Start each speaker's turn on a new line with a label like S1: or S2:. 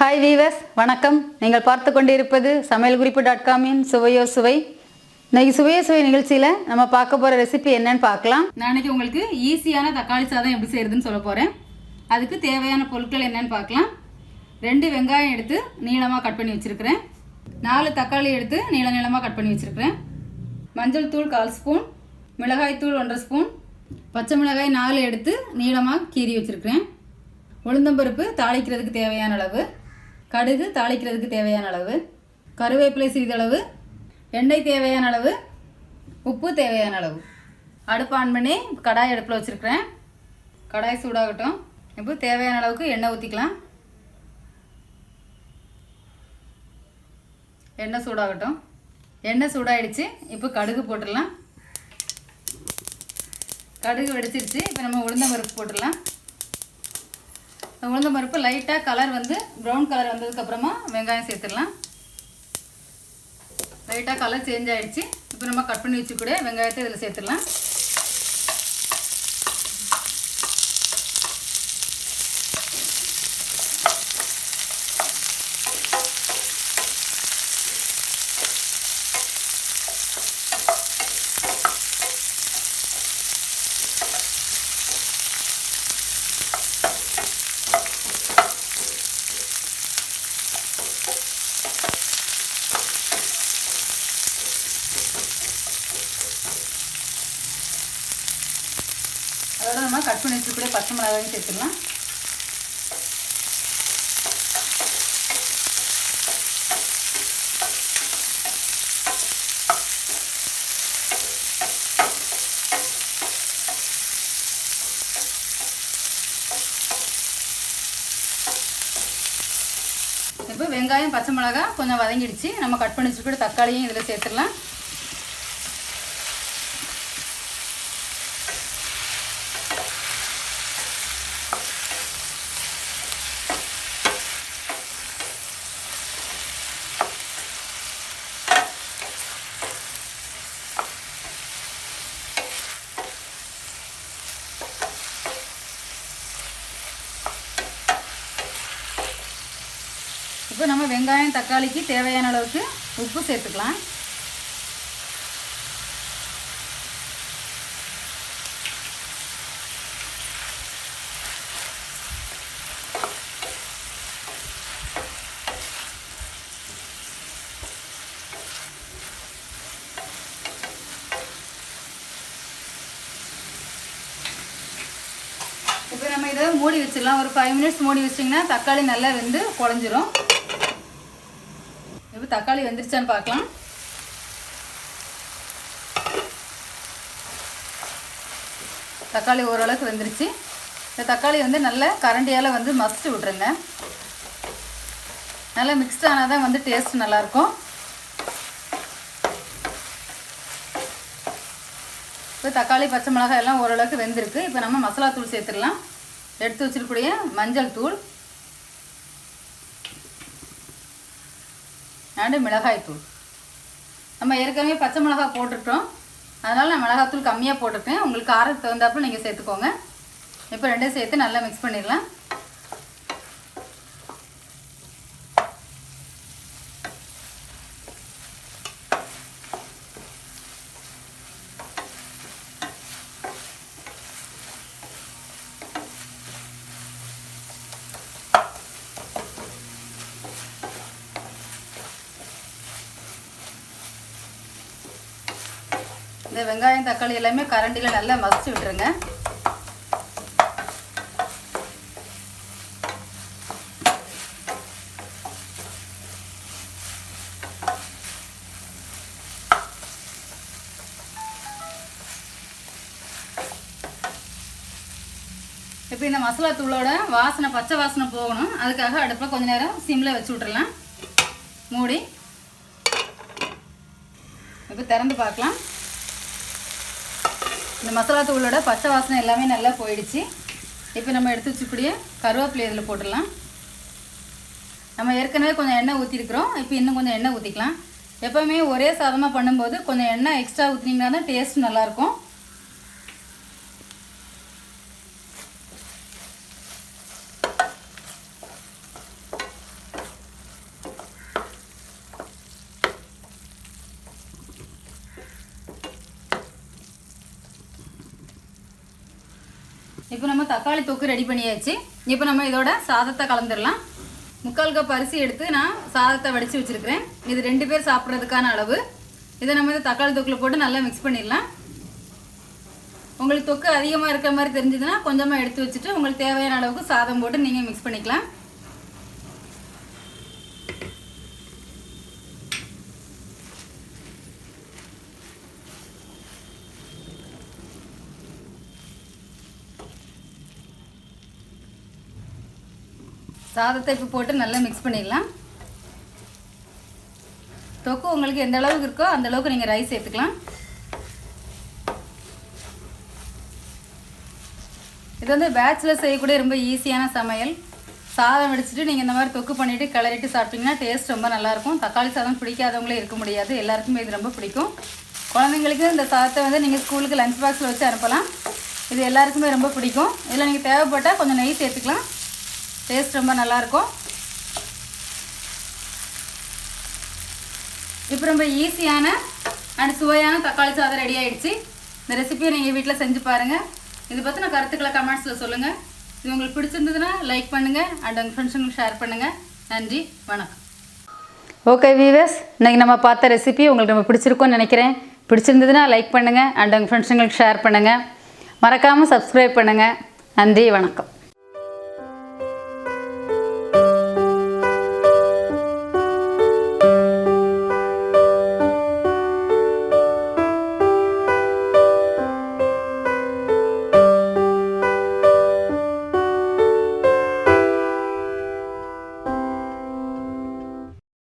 S1: Hi viewers வணக்கம். நீங்கள் பார்த்து கொண்டிருப்பது சமையல் குறிப்பு டாட் காமின் சுவையோ சுவை. இன்னைக்கு சுவையோ சுவை நிகழ்ச்சியில் நம்ம பார்க்க போகிற ரெசிபி என்னன்னு பார்க்கலாம்.
S2: நான் இன்னைக்கு உங்களுக்கு ஈஸியான தக்காளி சாதம் எப்படி செய்யறதுன்னு சொல்ல போகிறேன் அதுக்கு தேவையான பொருட்கள் என்னன்னு பார்க்கலாம். ரெண்டு வெங்காயம் எடுத்து நீளமாக கட் பண்ணி வச்சுருக்கிறேன். நாலு தக்காளி எடுத்து நீள நீளமாக கட் பண்ணி வச்சுருக்கிறேன். மஞ்சள் தூள் கால் ஸ்பூன் மிளகாய் தூள் ஒன்றரை ஸ்பூன் பச்சை மிளகாய் நாலு எடுத்து நீளமாக கீறி வச்சுருக்கிறேன். உளுந்தம்பருப்பு தாளிக்கிறதுக்கு தேவையான அளவு. கடுகு தாளிக்கிறதுக்கு தேவையான அளவு கருவேப்பிலை சிறிதளவு எண்ணெய் தேவையான அளவு உப்பு தேவையான அளவு. அடுப்பு ஆன் பண்ணி கடாய் அடுப்பில் வச்சுருக்கிறேன். கடாய் சூடாகட்டும். இப்போ தேவையான அளவுக்கு எண்ணெய் ஊற்றிக்கலாம் எண்ணெய் சூடாகட்டும். எண்ணெய் சூடாயிடுச்சு. இப்போ கடுகு போட்டுடலாம். கடுகு வெடிச்சிருச்சு. இப்போ நம்ம உளுந்தம் பருப்பு போட்டுடலாம். உளுந்த பருப்பு லைட்டாக கலர் வந்து ப்ரௌன் கலர் வந்ததுக்கப்புறமா வெங்காயம் சேர்த்துடலாம். லைட்டாக கலர் சேஞ்ச் ஆகிடுச்சி இப்போ நம்ம கட் பண்ணி வச்சுக்கூட வெங்காயத்தை இதில் சேர்த்துடலாம். நம்ம கட் பண்ணி வச்சுக்கூட பச்சை மிளகாயும் சேர்த்துக்கலாம். இப்போ வெங்காயம் பச்சை மிளகா கொஞ்சம் வதங்கிடுச்சு. நம்ம கட் பண்ணி வச்சுக்கூட தக்காளியும் இதில் சேர்த்துடலாம். இப்போ நம்ம வெங்காயம் தக்காளிக்கு தேவையான அளவுக்கு உப்பு சேர்த்துக்கலாம். இப்போ நம்ம இதை மூடி வச்சிடலாம். ஒரு ஃபைவ் மினிட்ஸ் மூடி வச்சிங்கன்னா தக்காளி நல்லா வெந்து குழஞ்சிரும். இப்போ தக்காளி வெந்துருச்சான்னு பார்க்கலாம். தக்காளி ஓரளவுக்கு வெந்துருச்சு. இந்த தக்காளி வந்து நல்ல கரண்டியால் வந்து மசிச்சு விட்ருங்க நல்லா மிக்ஸ்ட் ஆனால் தான் வந்து டேஸ்ட் நல்லாயிருக்கும். இப்போ தக்காளி பச்சை மிளகாய் எல்லாம் ஓரளவுக்கு வெந்திருக்கு. இப்போ நம்ம மசாலா தூள் சேர்த்துடலாம். எடுத்து வச்சிருக்கக்கூடிய மஞ்சள் தூள். அண்டு மிளகாய் தூள். நம்ம ஏற்கனவே பச்சை மிளகாய் போட்டுட்டோம். அதனால் நான் மிளகாத்தூள் கம்மியாக போட்டுருக்கேன். உங்களுக்கு காரத்துக்கு தகுந்தாப்புல நீங்கள் சேர்த்துக்கோங்க. இப்போ ரெண்டையும் சேர்த்து நல்லா மிக்ஸ் பண்ணிடலாம். இந்த வெங்காயம் தக்காளி எல்லாமே கரண்டியில் நல்லா மசிச்சு விட்டுருங்க. இப்போ இந்த மசாலா தூளோட வாசனை பச்சை வாசனை போகணும். அதுக்காக அடுப்பில் கொஞ்ச நேரம் சிம்மில் வச்சு விட்றலாம் மூடி. இப்போ திறந்து பார்க்கலாம். இந்த மசாலா தூளோட பச்சை வாசனை எல்லாமே நல்லா போயிடுச்சு. இப்போ நம்ம எடுத்து வச்சுக்கூடிய கருவேப்பிலை இதில் போட்டுடலாம். நம்ம ஏற்கனவே கொஞ்சம் எண்ணெய் ஊற்றிருக்கிறோம் இப்போ இன்னும் கொஞ்சம் எண்ணெய் ஊற்றிக்கலாம் எப்போவுமே ஒரே சாதமாக பண்ணும்போது கொஞ்சம் எண்ணெய் எக்ஸ்ட்ரா ஊற்றினீங்கன்னா தான் டேஸ்ட் நல்லாயிருக்கும். இப்போ நம்ம தக்காளி தொக்கு ரெடி பண்ணியாச்சு. இப்போ நம்ம இதோட சாதத்தை கலந்துடலாம் முக்கால் கப் அரிசி எடுத்து நான் சாதத்தை வடித்து வச்சுருக்கிறேன். இது ரெண்டு பேர் சாப்பிட்றதுக்கான அளவு. இதை நம்ம இந்த தக்காளி தொக்கில் போட்டு நல்லா மிக்ஸ் பண்ணிடலாம். உங்களுக்கு தொக்கு அதிகமாக இருக்கிற மாதிரி தெரிஞ்சதுன்னா கொஞ்சமாக எடுத்து வச்சுட்டு உங்களுக்கு தேவையான அளவுக்கு சாதம் போட்டு நீங்கள் மிக்ஸ் பண்ணிக்கலாம். சாதத்தை இப்போ போட்டு நல்லா மிக்ஸ் பண்ணிடலாம். தொக்கு உங்களுக்கு எந்த அளவுக்கு இருக்கோ அந்த அளவுக்கு நீங்கள் ரைஸ் சேர்த்துக்கலாம் இது வந்து பேச்சுலர் செய்யக்கூடிய ரொம்ப ஈஸியான சமையல். சாதம் வடிச்சிட்டு நீங்கள் இந்த மாதிரி தொக்கு பண்ணிவிட்டு கிளறிட்டு சாப்பிட்டீங்கன்னா டேஸ்ட் ரொம்ப நல்லாயிருக்கும் தக்காளி சாதம் பிடிக்காதவங்களே இருக்க முடியாது. எல்லாருக்குமே இது ரொம்ப பிடிக்கும். குழந்தைங்களுக்கு இந்த சாதத்தை வந்து நீங்கள் ஸ்கூலுக்கு லஞ்ச் பாக்ஸில் வச்சு அனுப்பலாம். இது எல்லாருக்குமே ரொம்ப பிடிக்கும். இதில் நீங்கள் தேவைப்பட்டால் கொஞ்சம் நெய் சேர்த்துக்கலாம். டேஸ்ட் ரொம்ப நல்லாயிருக்கும் இப்போ ரொம்ப ஈஸியான அண்ட் சுவையான தக்காளி சாதம் ரெடி ஆகிடுச்சு இந்த ரெசிபியை நீங்கள் வீட்டில் செஞ்சு பாருங்கள் இது பற்றின கருத்துக்களை கமெண்ட்ஸில் சொல்லுங்கள் இது உங்களுக்கு பிடிச்சிருந்ததுன்னா லைக் பண்ணுங்கள் அண்ட் உங்கள் ஃப்ரெண்ட்ஸுங்களுக்கு ஷேர் பண்ணுங்கள் நன்றி வணக்கம்.
S1: ஓகே வீவர்ஸ் இன்றைக்கி நம்ம பார்த்த ரெசிபி உங்களுக்கு நம்ம பிடிச்சிருக்கும்னு நினைக்கிறேன். பிடிச்சிருந்ததுன்னா லைக் பண்ணுங்கள் அண்ட் உங்கள் ஃப்ரெண்ட்ஸுங்களுக்கு ஷேர் பண்ணுங்கள் மறக்காமல் சப்ஸ்கிரைப் பண்ணுங்கள் நன்றி வணக்கம்.